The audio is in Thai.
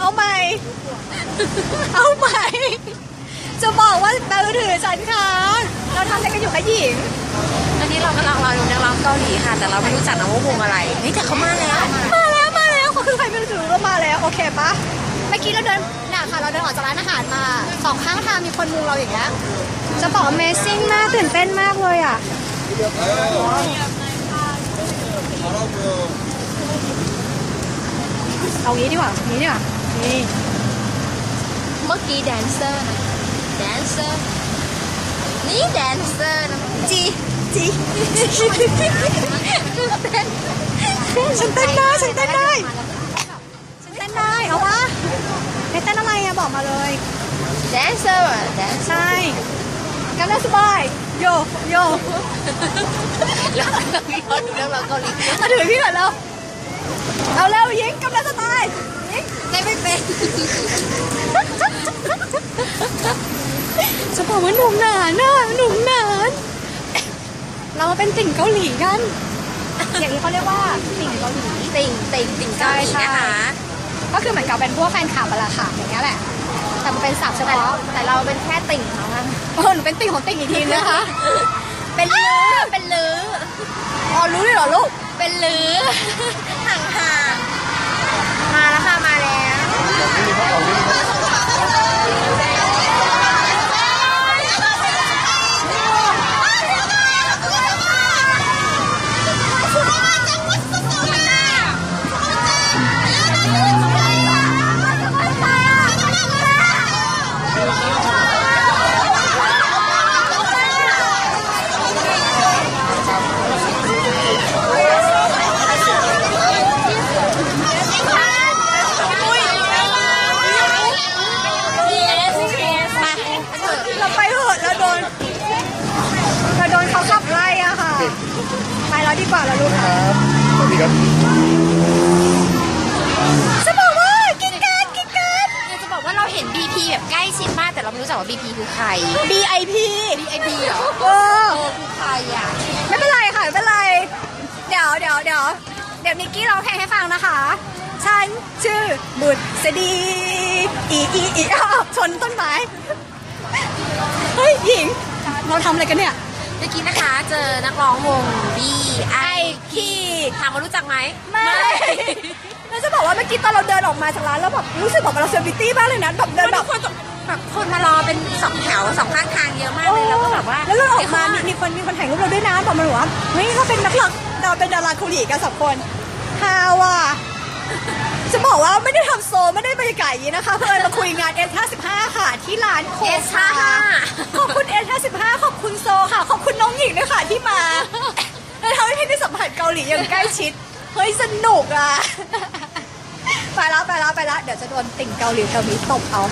เอาใหม่ เอาใหม่ จะบอกว่ามือถือฉันค้างเราทำอะไรกันอยู่กับหญิง ตอนนี้เรากำลังรอดูนักร้องเกาหลีค่ะ แต่เราไม่รู้จักนะว่าวงอะไรเฮ้ยแต่เขามาแล้วมาแล้วมาแล้วเขาคือใครไม่รู้ถือว่ามาแล้ว โอเคปะเมื่อกี้เราเดินน่ะค่ะ เราเดินออกจากร้านอาหารมาสองข้างทางมีคนมุงเราอย่างเงี้ย จะบอก Amazing มากตื่นเต้นมากเลยอะ เอางี้ดีกว่างี้ดีกว่า นี่เมื่อกี้แดนเซอร์นะ แดนเซอร์ นี่แดนเซอร์นะจีจีฉันเต้นได้ฉันเต้นได้ ฉันเต้นได้เอาปะให้เต้นอะไรอะบอกมาเลยแดนเซอร์แดนเซอร์ใช่กันได้สบายโยโยแล้วเรามีคนดูนักร้องเกาหลีมาถือพี่ก่อนแล้ว เอาเร็วยิงกำลังสไตล์ยิงได้ไม่เป็นจะบอกว่าหนุ่มหนานน่ะหนุ่มหนานเรามาเป็นติ่งเกาหลีกัน อย่างนี้เขาเรียกว่าติ่งเกาหลีติ่งติ่งติ่งเกาหลีใช่นะคะก็คือเหมือนกับเป็นพวกแฟนคลับอะละค่ะอย่างเงี้ยแหละแต่มันเป็นศัพท์เฉแต่พาะแต่เราเป็นแค่ติ่งเขาค่ะเออหนูเป็นติ่งของติ่งอีกทีนะคะ เป็นลือเป็นลืออ๋อรู้เลยเหรอลูก เป็นหรือห่างห่าง กว่าเราลูกครับสวัสดีครับจะบอกว่ากินกันกินกันอยากจะบอกว่าเราเห็น BP แบบใกล้ชิดมาก แต่เราไม่รู้จักว่า BP คือใคร BIP BIP เหรอเออโอ้คือใครอะไม่เป็นไรค่ะไม่เป็นไร เดี๋ยวเดี๋ยวเดี๋ยวเดี๋ยวนิกกี้ร้องเพลงให้ฟังนะคะ ฉันชื่อบุตรสดี อีอีอีอ้าวชนต้นไม้ เฮ้ยหญิง เราทำอะไรกันเนี่ย เมื่อกี้นะคะเจอนักร้องวง BIP ถามว่ารู้จักไหมไม่แล้วจะบอกว่าเมื่อกี้ตอนเราเดินออกมาจากร้านแล้วแบบรู้สึกแบบเราเซอร์วิตี้มากเลยนะแบบเดินแบบคนแบบคนมารอเป็นสองแถวสองข้างทางเยอะมากเลยแล้วก็แบบว่าแล้วเราออกมามีมีคนมีคนถ่ายรูปเราด้วยนะบอกมาหนูว่าเฮ้ยเราเป็นนักร้องเราเป็นดาราเกาหลีกันสองคนฮาว่ะจะบอกว่าไม่ได้ทำโซลไม่ได้บรรยากาศอย่างนี้นะคะเพื่อนมาคุยงาน S55 ค่ะ ที่ร้านโคเอสคาห้าขอบคุณ S55 ขอบคุณโซค่ะขอบคุณน้อง หญิงด้วยค่ะที่มาแล้วทำให้พี่ได้สัมผัสเกาหลีอย่างใกล้ชิด เฮ้ยสนุกอะ ไปแล้วไปแล้วไปแล้วเดี๋ยวจะโดนติ่งเกาหลีเกาหลีตบเอา